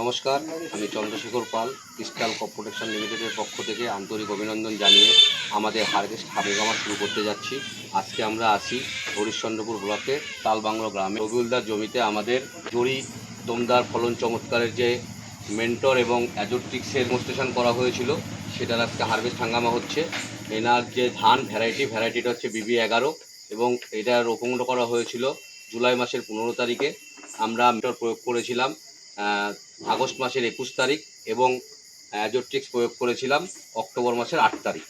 নমস্কার, আমি Chandrasekhar Pal crystal cop protection লিমিটেডের পক্ষ থেকে আন্তরিক অভিনন্দন জানিয়ে আমাদের হারভেস্ট হাবিগামা শুরু করতে যাচ্ছি। আজকে আমরা আসি হরিশ্চন্দ্রপুর ব্লকে, তালবাংলা গ্রামে। রবিউলদার জমিতে আমাদের জড়ি দমদার ফলন চমৎকারের যে মেন্টর এবং অ্যাজোট্রিক্সের ডেমনস্ট্রেশন করা হয়েছিল, সেটার আজকে হারভেস্ট হাঙ্গামা হচ্ছে। এনার যে ধান ভ্যারাইটি ভ্যারাইটিটা হচ্ছে বিবি এগারো এবং এটা রোপণ করা হয়েছিল জুলাই মাসের পনেরো তারিখে। আমরা প্রয়োগ করেছিলাম আগস্ট মাসের একুশ তারিখ এবং অ্যাজোট্রিক্স প্রয়োগ করেছিলাম অক্টোবর মাসের আট তারিখ।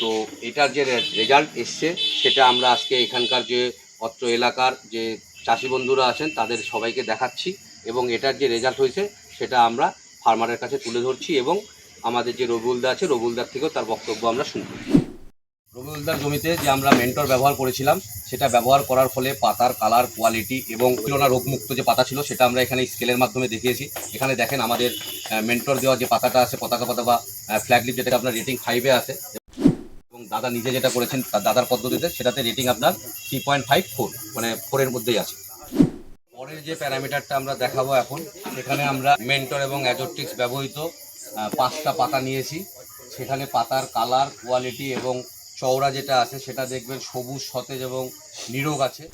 তো এটার যে রেজাল্ট এসছে, সেটা আমরা আজকে এখানকার যে অত্র এলাকার যে চাষি বন্ধুরা আছেন, তাদের সবাইকে দেখাচ্ছি এবং এটার যে রেজাল্ট হয়েছে, সেটা আমরা ফার্মারের কাছে তুলে ধরছি এবং আমাদের যে রবিউলদা আছে, রবিউলদার থেকেও তার বক্তব্য আমরা শুনব। রবিউলদার জমিতে যে আমরা মেন্টর ব্যবহার করেছিলাম, সেটা ব্যবহার করার ফলে পাতার কালার কোয়ালিটি এবং তুলনা রোগমুক্ত যে পাতা ছিল, সেটা আমরা এখানে স্কেলের মাধ্যমে দেখিয়েছি। এখানে দেখেন আমাদের মেন্টর দেওয়া যে পাতাটা আছে, পতাকা পাতা বা ফ্ল্যাগলিপ যেটা আপনার রেটিং ফাইভে আছে, এবং দাদা নিজে যেটা করেছেন, তার দাদার পদ্ধতিতে সেটাতে রেটিং আপনার থ্রি পয়েন্ট ফাইভ ফোর মানে ফোরের মধ্যেই আছে। পরের যে প্যারামিটারটা আমরা দেখাবো এখন, সেখানে আমরা মেন্টর এবং অ্যাজোট্রিক্স ব্যবহৃত পাঁচটা পাতা নিয়েছি। সেখানে পাতার কালার কোয়ালিটি এবং চওড়া যেটা আছে, সেটা দেখবেন সবুজ, সতেজ এবং নিরোগ আছে।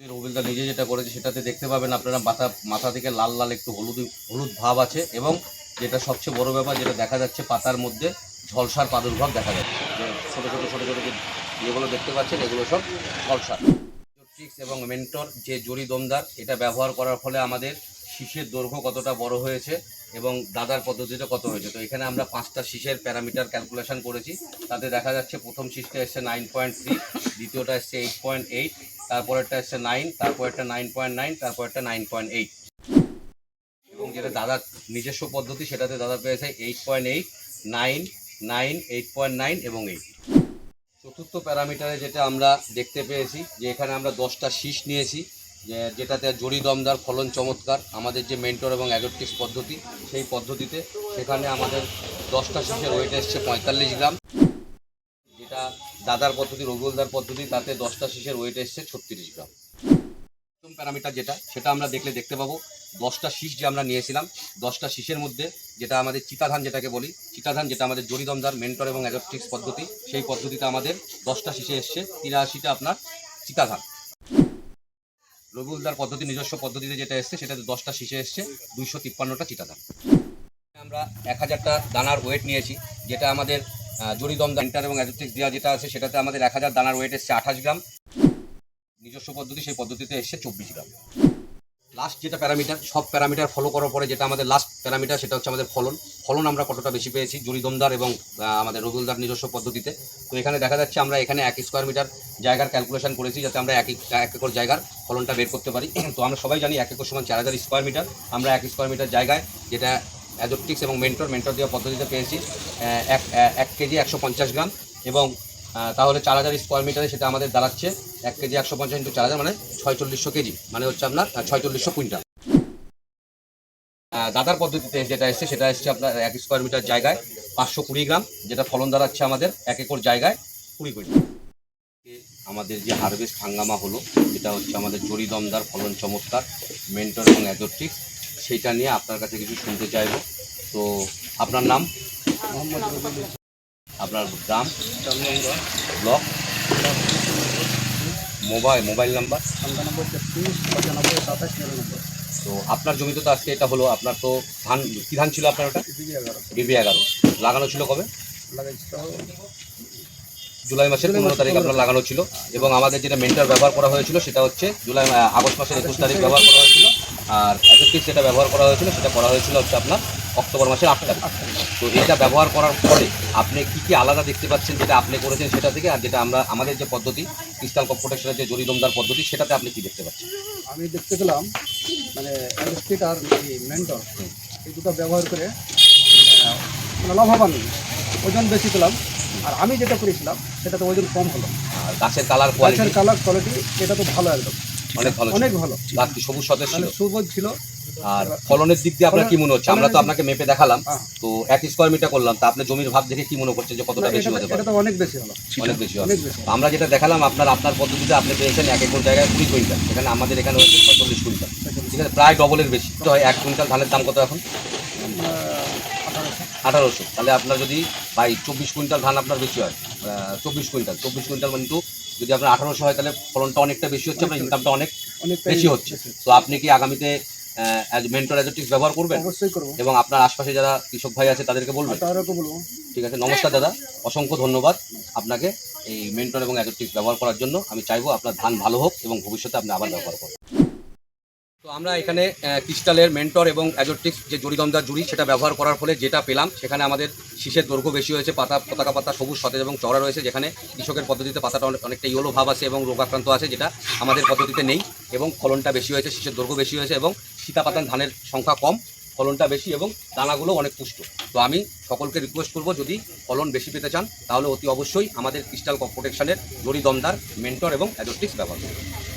রবিলদা নিজে যেটা করেছে, সেটাতে দেখতে পাবেন আপনারা মাথা মাথা থেকে লাল লাল একটু হলুদ হলুদ ভাব আছে এবং যেটা সবচেয়ে বড় ব্যাপার, যেটা দেখা যাচ্ছে পাতার মধ্যে ঝলসার প্রাদুর্ভাব দেখা যাচ্ছে। ছোটো ছোটো ছোটো ছোটো যেগুলো দেখতে পাচ্ছেন, এগুলো সব ঝলসার। ট্রিক্স এবং মেন্টর যে জড়ি দমদার এটা ব্যবহার করার ফলে আমাদের শীষের দৈর্ঘ্য কতটা বড় হয়েছে এবং দাদার পদ্ধতিটা কত হয়েছে? তো এখানে আমরা পাঁচটা শীষের প্যারামিটার ক্যালকুলেশন করেছি। তাতে দেখা যাচ্ছে প্রথম শীষটা এসছে নাইন পয়েন্ট থ্রি দ্বিতীয়টা এসছে এইট পয়েন্ট এইট তারপরেরটা এসছে নাইন তারপরেরটা নাইন পয়েন্ট নাইন তারপরেরটা নাইন পয়েন্ট এইট এবং যেটা দাদার নিজস্ব পদ্ধতি, সেটাতে দাদা পেয়েছে eight point eight nine nine eight point nine এবং এইট চতুর্থ প্যারামিটারে যেটা আমরা দেখতে পেয়েছি, যে এখানে আমরা দশটা শীষ নিয়েছি। যেটাতে জড়ি দমদার ফলন চমৎকার, আমাদের যে মেন্টর এবং অ্যাডোপ্টিক্স পদ্ধতি, সেই পদ্ধতিতে সেখানে আমাদের দশটা শীষের ওয়েট এসছে পঁয়তাল্লিশ গ্রাম। যেটা দাদার পদ্ধতি, রঘুলদার পদ্ধতি, তাতে দশটা শীষের ওয়েট এসছে ছত্রিশ গ্রাম। প্রথম প্যারামিটার যেটা, সেটা আমরা দেখলে দেখতে পাবো। দশটা শীষ যে আমরা নিয়েছিলাম, দশটা শীষের মধ্যে যেটা আমাদের চিতাধান যেটাকে বলি, চিতাধান যেটা আমাদের জরিদমদার মেন্টর এবং অ্যাডোপ্টিক্স পদ্ধতি, সেই পদ্ধতিতে আমাদের দশটা শীষে এসছে, তিরাশিটা আপনার চিতাধান। রবিউলদার পদ্ধতি, নিজস্ব পদ্ধতিতে যেটা এসছে সেটাতে দশটা শীষে এসছে, দুইশো তিপ্পান্নটা চিটাদান। আমরা এক হাজারটা দানার ওয়েট নিয়েছি, যেটা আমাদের জরিদম মেন্টার এবং অ্যাথলেটিক্স দেওয়া যেটা আছে, সেটাতে আমাদের এক হাজার দানার ওয়েট এসছে আঠাশ গ্রাম। নিজস্ব পদ্ধতি, সেই পদ্ধতিতে এসছে চব্বিশ গ্রাম। লাস্ট যেটা প্যারামিটার সব প্যারামিটার ফলো করার পরে যেটা আমাদের লাস্ট প্যারামিটার সেটা হচ্ছে আমাদের ফলন। ফলন আমরা কতটা বেশি পেয়েছি? জরিদমদার এবং আমাদের রবিউলদার নিজস্ব পদ্ধতিতে। তো এখানে দেখা যাচ্ছে আমরা এখানে এক স্কোয়ার মিটার জায়গার ক্যালকুলেশন করেছি যাতে আমরা এক এক একর জায়গার ফলনটা বের করতে পারি। তো আমরা সবাই জানি এক একর সমান চার হাজার স্কোয়ার মিটার আমরা এক স্কোয়ার মিটার জায়গায় যেটা অ্যাজোপ্টিক্স এবং মেন্টর মেন্টর দেওয়া পদ্ধতিতে পেয়েছি এক এক কেজি একশো পঞ্চাশ গ্রাম এবং তাহলে চার হাজার স্কোয়ার মিটারে সেটা আমাদের দাঁড়াচ্ছে। এক কেজি একশো পঞ্চাশ ইন্টু চার হাজার মানে ছয়চল্লিশশো কেজি। মানে হচ্ছে আপনার ছয়চল্লিশশো কুইন্টাল। দাদার পদ্ধতিতে যেটা এসছে সেটা এসছে আপনার এক স্কোয়ার মিটার জায়গায় পাঁচশো কুড়ি গ্রাম যেটা ফলন দাঁড়াচ্ছে আমাদের এক একর জায়গায় কুড়ি কুড়ি আমাদের যে হারভেস্ট হাঙ্গামা হলো যেটা হচ্ছে আমাদের জড়ি দমদার ফলন চমৎকার মেন্টর এবং অ্যাজোট্রিক্স সেইটা নিয়ে আপনার কাছে কিছু শুনতে চাইব। তো আপনার নাম? আপনার গ্রাম? ব্লক? Mobile mobile number? আটানব্বই তেত্রিশ পঁচানব্বই সাতাশ নিরানব্বই। তো আপনার জমিতে তো আজকে এটা হলো আপনার তো ধান কী ধান ছিল আপনার ওটা? এগারো। বিবি এগারো। লাগানো ছিল কবে? জুলাই মাসের পনেরো তারিখ আপনার লাগানো ছিল। এবং আমাদের যেটা মেন্টার ব্যবহার করা হয়েছিল সেটা হচ্ছে জুলাই আগস্ট মাসের একুশ তারিখ ব্যবহার করা হয়েছিল। আর অ্যাজেক্টিভ যেটা ব্যবহার করা হয়েছিল সেটা করা হয়েছিল হচ্ছে আপনার অক্টোবর মাসের আট তারিখ। তো এটা ব্যবহার করার পরে আপনি কি কি আলাদা দেখতে পাচ্ছেন যেটা আপনি করেছেন সেটা থেকে আর যেটা আমরা আমাদের যে পদ্ধতি ক্রিস্টাল কম্পোটেশনের যে জরিদমদার পদ্ধতি সেটাতে আপনি কি দেখতে পাচ্ছেন? আমি দেখতে পেলাম মানে আর মেন্টর এই দুটো ব্যবহার করে মানে, মানে লাভবান ওজন বেশি পেলাম আর আমি যেটা করেছিলাম সেটাতে ওজন কম হলো। আর গাছের কালার গাছের কালার কোয়ালিটি এটা তো ভালো একদম। অনেক ভালো অনেক ভালো। গাছ কি সবুজ সতেজ মানে ছিল আর ফলনের দিক দিয়ে আপনার কি মনে হচ্ছে? আমরা তো আপনাকে মেপে দেখালাম। হ্যাঁ। তো এক স্কোয়ার মিটার করলাম। তা আপনার জমির ভাব দেখে কি মনে করছে যে কতটা বেশি হতে পারে? এটা তো অনেক বেশি হলো। অনেক বেশি হবে। তো আমরা যেটা দেখালাম আপনার আপনার পদ্ধতিতে আপনি পেয়েছেন এক একর জায়গায় কুড়ি কুইন্টাল। সেখানে আমাদের এখানে হচ্ছে ছচল্লিশ কুইন্টাল। ঠিক আছে প্রায় ডবলের বেশি। তো হয় এক কুইন্টাল ধানের দাম কত এখন? আঠারোশো। তাহলে আপনার যদি ভাই চব্বিশ কুইন্টাল ধান আপনার বেশি হয় চব্বিশ কুইন্টাল। চব্বিশ কুইন্টাল মানে কিন্তু যদি আপনার আঠারোশো হয় তাহলে ফলনটা অনেকটা বেশি হচ্ছে আপনার ইনকামটা অনেক বেশি হচ্ছে। তো আপনি কি আগামীতে মেন্টর অ্যাজেটিক্স ব্যবহার করবেন? অবশ্যই করব। এবং আপনার আশপাশে যারা কৃষক ভাই আছে তাদেরকে বলবেন। বলব। ঠিক আছে নমস্কার দাদা। অসংখ্য ধন্যবাদ আপনাকে এই মেন্টর এবং অ্যাজেটিক্স ব্যবহার করার জন্য। আমি চাইব আপনার ধান ভালো হোক এবং ভবিষ্যতে আপনি আবার ব্যবহার করুন। তো আমরা এখানে ক্রিস্টালের মেন্টর এবং অ্যাজোটিক্স যে জুড়িদমদার জুড়ি সেটা ব্যবহার করার ফলে যেটা পেলাম সেখানে আমাদের শীষের দৈর্ঘ্য বেশি হয়েছে পাতা পতাকা পাতা সবুজ সতেজ এবং চড়া রয়েছে যেখানে কৃষকের পদ্ধতিতে পাতাটা অনেক- অনেকটা ইয়েলো ভাব আছে এবং রোগাক্রান্ত আছে যেটা আমাদের পদ্ধতিতে নেই এবং ফলনটা বেশি হয়েছে শীষের দৈর্ঘ্য বেশি হয়েছে এবং সীতা পাতান ধানের সংখ্যা কম, ফলনটা বেশি এবং দানাগুলো অনেক পুষ্ট। তো আমি সকলকে রিকোয়েস্ট করব, যদি ফলন বেশি পেতে চান, তাহলে অতি অবশ্যই আমাদের ক্রিস্টাল প্রোটেকশনের জরিদমদার মেন্টর এবং অ্যাজোস্টিক্স ব্যবহার করুন।